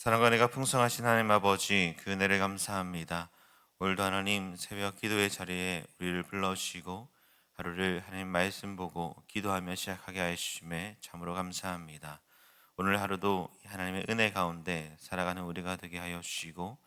사랑과 내가 풍성하신 하나님 아버지 그 은혜를 감사합니다. 오늘도 하나님 새벽 기도의 자리에 우리를 불러주시고 하루를 하나님 말씀 보고 기도하며 시작하게 하심에 참으로 감사합니다. 오늘 하루도 하나님의 은혜 가운데 살아가는 우리가 되게 하여 주시고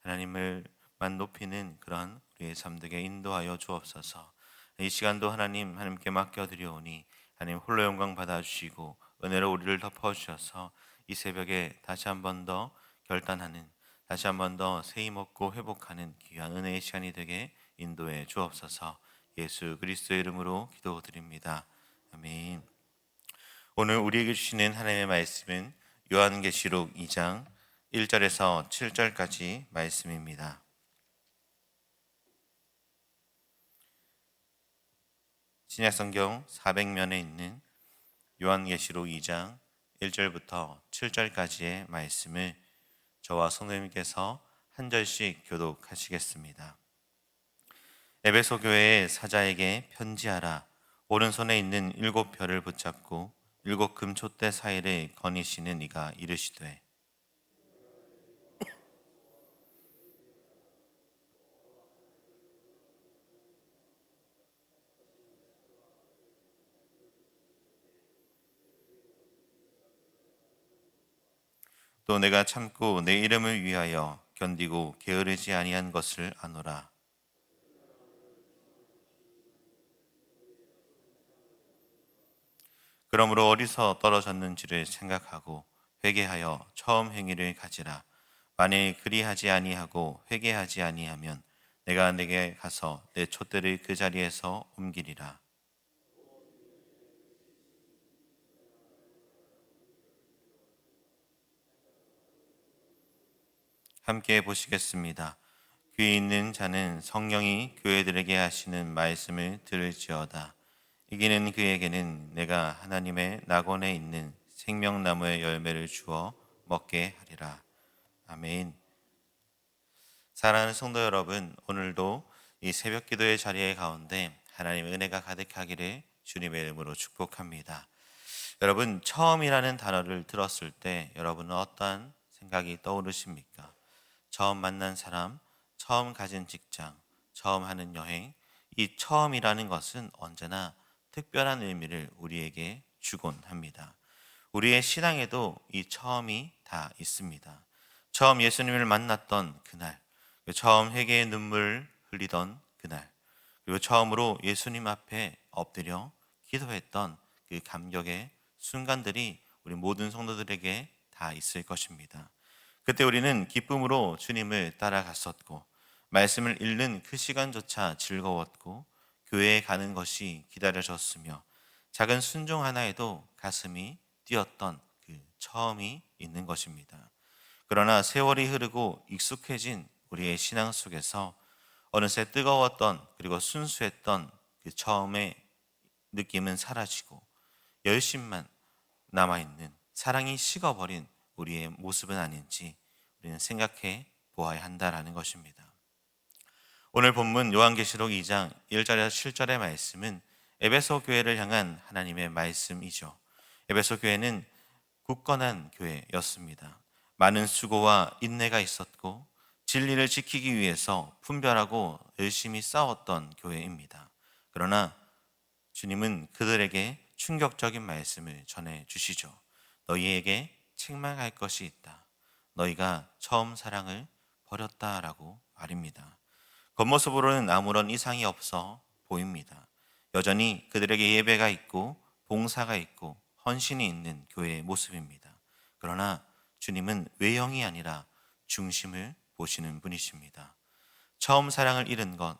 하나님을 만 높이는 그런 우리의 삶 되게 인도하여 주옵소서. 이 시간도 하나님 하나님께 맡겨 드리오니 하나님 홀로 영광 받아 주시고 은혜로 우리를 덮어 주셔서 이 새벽에 다시 한 번 더 결단하는 다시 한 번더 세이 먹고 회복하는 귀한 은혜의 시간이 되게 인도해 주옵소서. 예수 그리스도의 이름으로 기도드립니다. 아멘. 오늘 우리에게 주시는 하나님의 말씀은 요한계시록 2장 1절에서 7절까지 말씀입니다. 신약성경 400면에 있는 요한계시록 2장 1절부터 7절까지의 말씀을 저와 성도님께서 한 절씩 교독하시겠습니다. 에베소 교회의 사자에게 편지하라. 오른손에 있는 일곱 별을 붙잡고 일곱 금촛대 사이를 거니시는 이가 이르시되 또 내가 참고 내 이름을 위하여 견디고 게으르지 아니한 것을 아노라. 그러므로 어디서 떨어졌는지를 생각하고 회개하여 처음 행위를 가지라. 만일 그리하지 아니하고 회개하지 아니하면 내가 내게 가서 내 촛대를 그 자리에서 옮기리라. 함께 보시겠습니다. 귀 있는 자는 성령이 교회들에게 하시는 말씀을 들을지어다. 이기는 그에게는 내가 하나님의 낙원에 있는 생명나무의 열매를 주어 먹게 하리라. 아멘. 사랑하는 성도 여러분, 오늘도 이 새벽 기도의 자리에 가운데 하나님의 은혜가 가득하기를 주님의 이름으로 축복합니다. 여러분, 처음이라는 단어를 들었을 때 여러분은 어떠한 생각이 떠오르십니까? 처음 만난 사람, 처음 가진 직장, 처음 하는 여행, 이 처음이라는 것은 언제나 특별한 의미를 우리에게 주곤 합니다. 우리의 신앙에도 이 처음이 다 있습니다. 처음 예수님을 만났던 그날, 처음 회개의 눈물 흘리던 그날, 그리고 처음으로 예수님 앞에 엎드려 기도했던 그 감격의 순간들이 우리 모든 성도들에게 다 있을 것입니다. 그때 우리는 기쁨으로 주님을 따라갔었고 말씀을 읽는 그 시간조차 즐거웠고 교회에 가는 것이 기다려졌으며 작은 순종 하나에도 가슴이 뛰었던 그 처음이 있는 것입니다. 그러나 세월이 흐르고 익숙해진 우리의 신앙 속에서 어느새 뜨거웠던 그리고 순수했던 그 처음의 느낌은 사라지고 열심만 남아있는 사랑이 식어버린 우리의 모습은 아닌지 우리는 생각해 보아야 한다라는 것입니다. 오늘 본문 요한계시록 2장 1절에서 7절의 말씀은 에베소 교회를 향한 하나님의 말씀이죠. 에베소 교회는 굳건한 교회였습니다. 많은 수고와 인내가 있었고 진리를 지키기 위해서 분별하고 열심히 싸웠던 교회입니다. 그러나 주님은 그들에게 충격적인 말씀을 전해 주시죠. 너희에게 책망할 것이 있다. 너희가 처음 사랑을 버렸다라고 말입니다. 겉모습으로는 아무런 이상이 없어 보입니다. 여전히 그들에게 예배가 있고 봉사가 있고 헌신이 있는 교회의 모습입니다. 그러나 주님은 외형이 아니라 중심을 보시는 분이십니다. 처음 사랑을 잃은 것,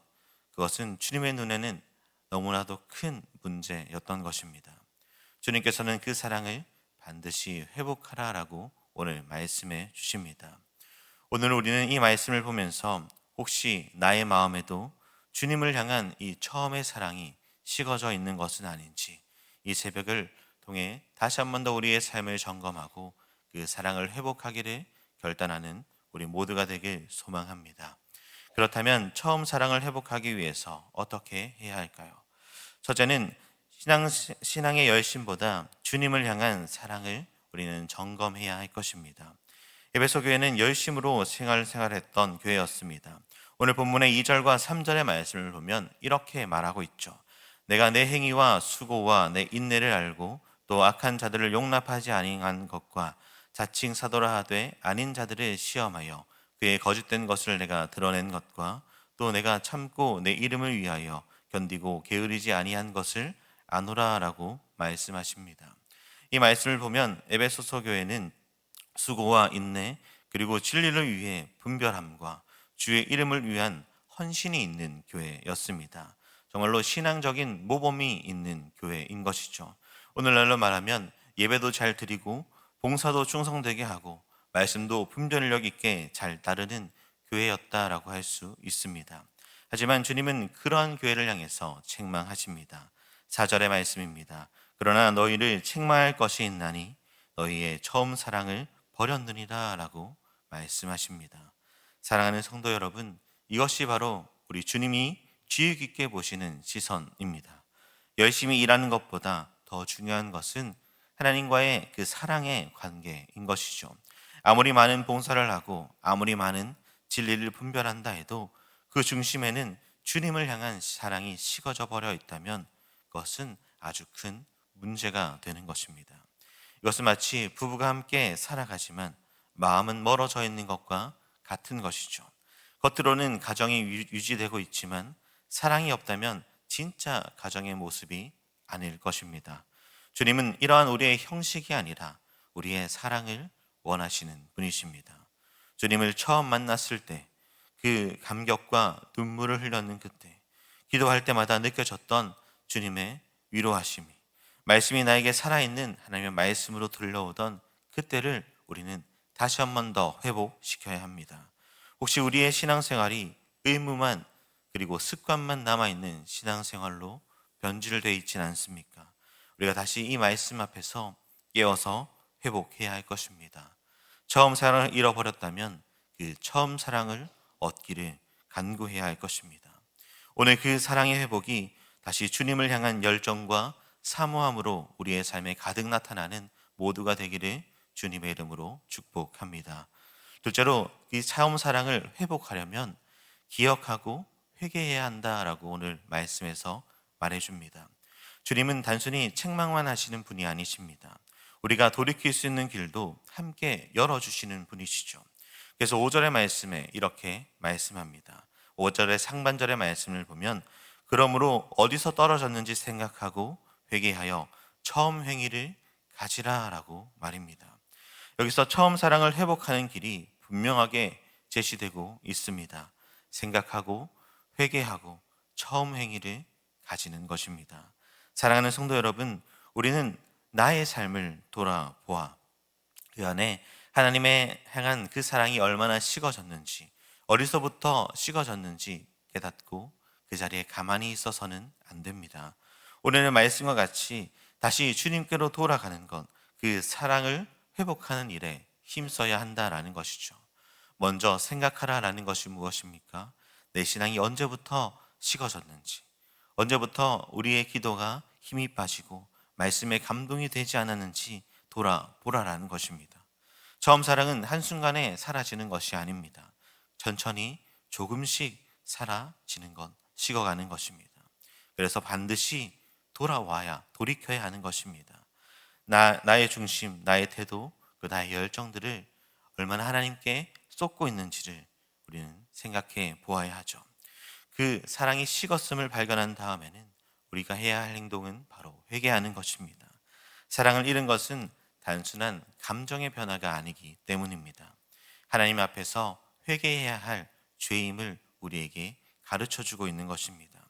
그것은 주님의 눈에는 너무나도 큰 문제였던 것입니다. 주님께서는 그 사랑을 반드시 회복하라라고 오늘 말씀해 주십니다. 오늘 우리는 이 말씀을 보면서 혹시 나의 마음에도 주님을 향한 이 처음의 사랑이 식어져 있는 것은 아닌지 이 새벽을 통해 다시 한 번 더 우리의 삶을 점검하고 그 사랑을 회복하기를 결단하는 우리 모두가 되길 소망합니다. 그렇다면 처음 사랑을 회복하기 위해서 어떻게 해야 할까요? 첫째는 신앙, 신앙의 열심보다 주님을 향한 사랑을 우리는 점검해야 할 것입니다. 에베소 교회는 열심으로 생활 생활했던 교회였습니다. 오늘 본문의 2절과 3절의 말씀을 보면 이렇게 말하고 있죠. 내가 내 행위와 수고와 내 인내를 알고 또 악한 자들을 용납하지 아니한 것과 자칭 사도라 하되 아닌 자들을 시험하여 그의 거짓된 것을 내가 드러낸 것과 또 내가 참고 내 이름을 위하여 견디고 게으르지 아니한 것을 아노라라고 말씀하십니다. 이 말씀을 보면 에베소서 교회는 수고와 인내 그리고 진리를 위해 분별함과 주의 이름을 위한 헌신이 있는 교회였습니다. 정말로 신앙적인 모범이 있는 교회인 것이죠. 오늘날로 말하면 예배도 잘 드리고 봉사도 충성되게 하고 말씀도 분별력 있게 잘 따르는 교회였다라고 할 수 있습니다. 하지만 주님은 그러한 교회를 향해서 책망하십니다. 4절의 말씀입니다. 그러나 너희를 책망할 것이 있나니 너희의 처음 사랑을 버렸느니라 라고 말씀하십니다. 사랑하는 성도 여러분, 이것이 바로 우리 주님이 주의 깊게 보시는 시선입니다. 열심히 일하는 것보다 더 중요한 것은 하나님과의 그 사랑의 관계인 것이죠. 아무리 많은 봉사를 하고 아무리 많은 진리를 분별한다 해도 그 중심에는 주님을 향한 사랑이 식어져 버려 있다면 그 것은 아주 큰 문제가 되는 것입니다. 이것은 마치 부부가 함께 살아가지만 마음은 멀어져 있는 것과 같은 것이죠. 겉으로는 가정이 유지되고 있지만 사랑이 없다면 진짜 가정의 모습이 아닐 것입니다. 주님은 이러한 우리의 형식이 아니라 우리의 사랑을 원하시는 분이십니다. 주님을 처음 만났을 때 그 감격과 눈물을 흘렸는 그때 기도할 때마다 느껴졌던 주님의 위로하심이 말씀이 나에게 살아있는 하나님의 말씀으로 들려오던 그때를 우리는 다시 한 번 더 회복시켜야 합니다. 혹시 우리의 신앙생활이 의무만 그리고 습관만 남아있는 신앙생활로 변질되어 있진 않습니까? 우리가 다시 이 말씀 앞에서 깨어서 회복해야 할 것입니다. 처음 사랑을 잃어버렸다면 그 처음 사랑을 얻기를 간구해야 할 것입니다. 오늘 그 사랑의 회복이 다시 주님을 향한 열정과 사모함으로 우리의 삶에 가득 나타나는 모두가 되기를 주님의 이름으로 축복합니다. 둘째로 이 처음 사랑을 회복하려면 기억하고 회개해야 한다라고 오늘 말씀에서 말해줍니다. 주님은 단순히 책망만 하시는 분이 아니십니다. 우리가 돌이킬 수 있는 길도 함께 열어주시는 분이시죠. 그래서 5절의 말씀에 이렇게 말씀합니다. 5절의 상반절의 말씀을 보면 그러므로 어디서 떨어졌는지 생각하고 회개하여 처음 행위를 가지라라고 말입니다. 여기서 처음 사랑을 회복하는 길이 분명하게 제시되고 있습니다. 생각하고 회개하고 처음 행위를 가지는 것입니다. 사랑하는 성도 여러분, 우리는 나의 삶을 돌아보아 그 안에 하나님의 향한 그 사랑이 얼마나 식어졌는지 어디서부터 식어졌는지 깨닫고 그 자리에 가만히 있어서는 안 됩니다. 오늘의 말씀과 같이 다시 주님께로 돌아가는 것, 그 사랑을 회복하는 일에 힘써야 한다라는 것이죠. 먼저 생각하라라는 것이 무엇입니까? 내 신앙이 언제부터 식어졌는지, 언제부터 우리의 기도가 힘이 빠지고 말씀에 감동이 되지 않았는지 돌아보라라는 것입니다. 처음 사랑은 한순간에 사라지는 것이 아닙니다. 천천히 조금씩 사라지는 것, 식어가는 것입니다. 그래서 반드시 돌아와야 돌이켜야 하는 것입니다. 나, 나의 중심, 나의 태도, 그 나의 열정들을 얼마나 하나님께 쏟고 있는지를 우리는 생각해 보아야 하죠. 그 사랑이 식었음을 발견한 다음에는 우리가 해야 할 행동은 바로 회개하는 것입니다. 사랑을 잃은 것은 단순한 감정의 변화가 아니기 때문입니다. 하나님 앞에서 회개해야 할 죄임을 우리에게 가르쳐 주고 있는 것입니다.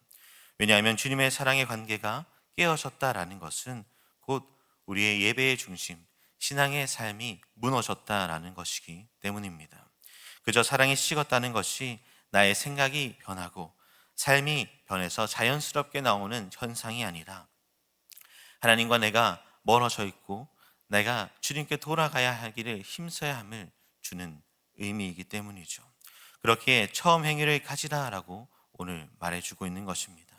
왜냐하면 주님의 사랑의 관계가 깨어졌다라는 것은 곧 우리의 예배의 중심, 신앙의 삶이 무너졌다라는 것이기 때문입니다. 그저 사랑이 식었다는 것이 나의 생각이 변하고 삶이 변해서 자연스럽게 나오는 현상이 아니라 하나님과 내가 멀어져 있고 내가 주님께 돌아가야 하기를 힘써야 함을 주는 의미이기 때문이죠. 그렇게 처음 행위를 가지라라고 오늘 말해주고 있는 것입니다.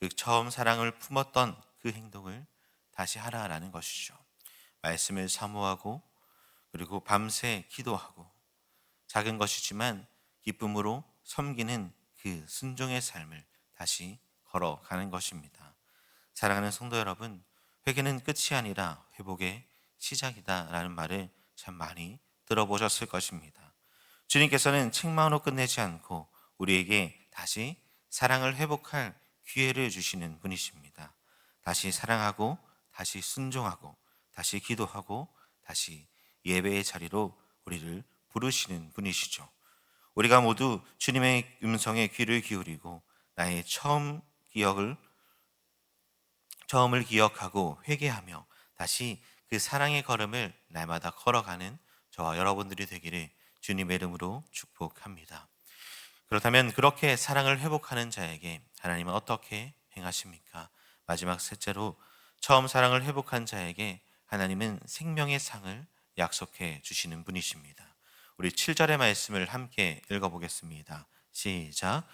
그 처음 사랑을 품었던 그 행동을 다시 하라라는 것이죠. 말씀을 사모하고 그리고 밤새 기도하고 작은 것이지만 기쁨으로 섬기는 그 순종의 삶을 다시 걸어가는 것입니다. 사랑하는 성도 여러분, 회개는 끝이 아니라 회복의 시작이다라는 말을 참 많이 들어보셨을 것입니다. 주님께서는 책망으로 끝내지 않고 우리에게 다시 사랑을 회복할 기회를 주시는 분이십니다. 다시 사랑하고 다시 순종하고 다시 기도하고 다시 예배의 자리로 우리를 부르시는 분이시죠. 우리가 모두 주님의 음성에 귀를 기울이고 나의 처음 기억을 처음을 기억하고 회개하며 다시 그 사랑의 걸음을 날마다 걸어가는 저와 여러분들이 되기를 주님의 이름으로 축복합니다. 그렇다면 그렇게 사랑을 회복하는 자에게 하나님은 어떻게 행하십니까? 마지막 셋째로 처음 사랑을 회복한 자에게 하나님은 생명의 상을 약속해 주시는 분이십니다. 우리 7절의 말씀을 함께 읽어보겠습니다. 시작.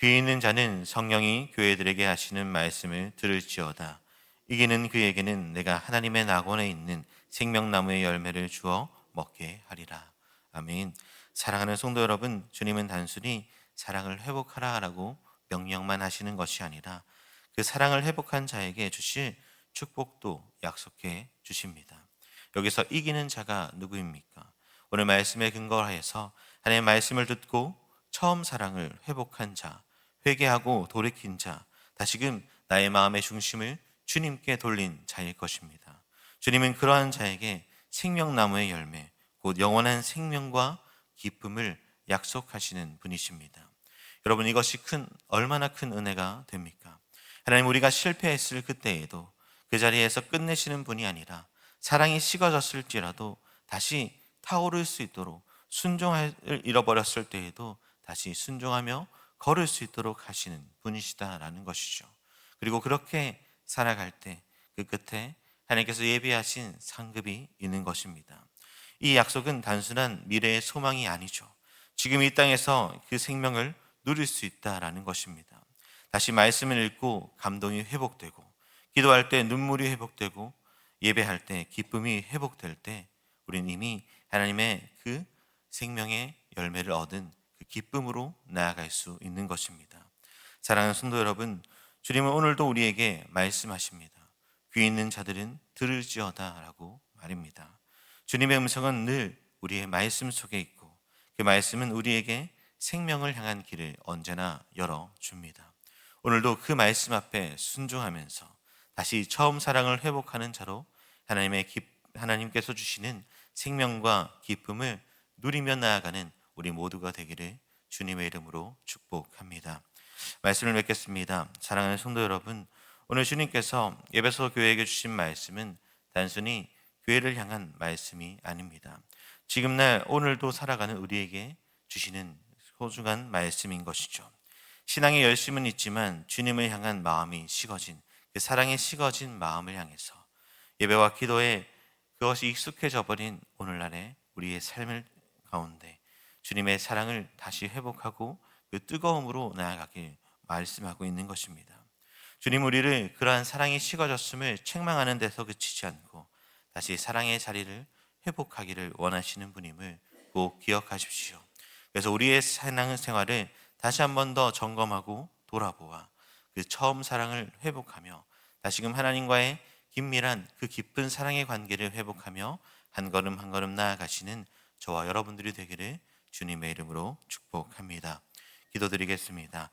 귀 있는 자는 성령이 교회들에게 하시는 말씀을 들을지어다. 이기는 그에게는 내가 하나님의 낙원에 있는 생명나무의 열매를 주어 먹게 하리라. 아멘. 사랑하는 성도 여러분, 주님은 단순히 사랑을 회복하라라고 명령만 하시는 것이 아니라 그 사랑을 회복한 자에게 주실 축복도 약속해 주십니다. 여기서 이기는 자가 누구입니까? 오늘 말씀에 근거하여서 하나님의 말씀을 듣고 처음 사랑을 회복한 자, 회개하고 돌이킨 자, 다시금 나의 마음의 중심을 주님께 돌린 자일 것입니다. 주님은 그러한 자에게 생명나무의 열매, 곧 영원한 생명과 기쁨을 약속하시는 분이십니다. 여러분 이것이 큰 얼마나 큰 은혜가 됩니까? 하나님 우리가 실패했을 그때에도 그 자리에서 끝내시는 분이 아니라 사랑이 식어졌을지라도 다시 타오를 수 있도록 순종을 잃어버렸을 때에도 다시 순종하며 걸을 수 있도록 하시는 분이시다라는 것이죠. 그리고 그렇게 살아갈 때 그 끝에 하나님께서 예비하신 상급이 있는 것입니다. 이 약속은 단순한 미래의 소망이 아니죠. 지금 이 땅에서 그 생명을 누릴 수 있다라는 것입니다. 다시 말씀을 읽고 감동이 회복되고 기도할 때 눈물이 회복되고 예배할 때 기쁨이 회복될 때 우리는 이미 하나님의 그 생명의 열매를 얻은 그 기쁨으로 나아갈 수 있는 것입니다. 사랑하는 성도 여러분, 주님은 오늘도 우리에게 말씀하십니다. 귀 있는 자들은 들을지어다라고 말입니다. 주님의 음성은 늘 우리의 말씀 속에 있고 그 말씀은 우리에게 생명을 향한 길을 언제나 열어 줍니다. 오늘도 그 말씀 앞에 순종하면서 다시 처음 사랑을 회복하는 자로 하나님의 기, 하나님께서 주시는 생명과 기쁨을 누리며 나아가는 우리 모두가 되기를 주님의 이름으로 축복합니다. 말씀을 맺겠습니다. 사랑하는 성도 여러분, 오늘 주님께서 예배소 교회에게 주신 말씀은 단순히 교회를 향한 말씀이 아닙니다. 지금 날 오늘도 살아가는 우리에게 주시는 소중한 말씀인 것이죠. 신앙의 열심은 있지만 주님을 향한 마음이 식어진 그 사랑에 식어진 마음을 향해서 예배와 기도에 그것이 익숙해져 버린 오늘날의 우리의 삶을 가운데 주님의 사랑을 다시 회복하고 그 뜨거움으로 나아가길 말씀하고 있는 것입니다. 주님 우리를 그러한 사랑이 식어졌음을 책망하는 데서 그치지 않고 다시 사랑의 자리를 회복하기를 원하시는 분임을 꼭 기억하십시오. 그래서 우리의 신앙 생활을 다시 한 번 더 점검하고 돌아보아 그 처음 사랑을 회복하며 다시금 하나님과의 긴밀한 그 깊은 사랑의 관계를 회복하며 한 걸음 한 걸음 나아가시는 저와 여러분들이 되기를 주님의 이름으로 축복합니다. 기도드리겠습니다.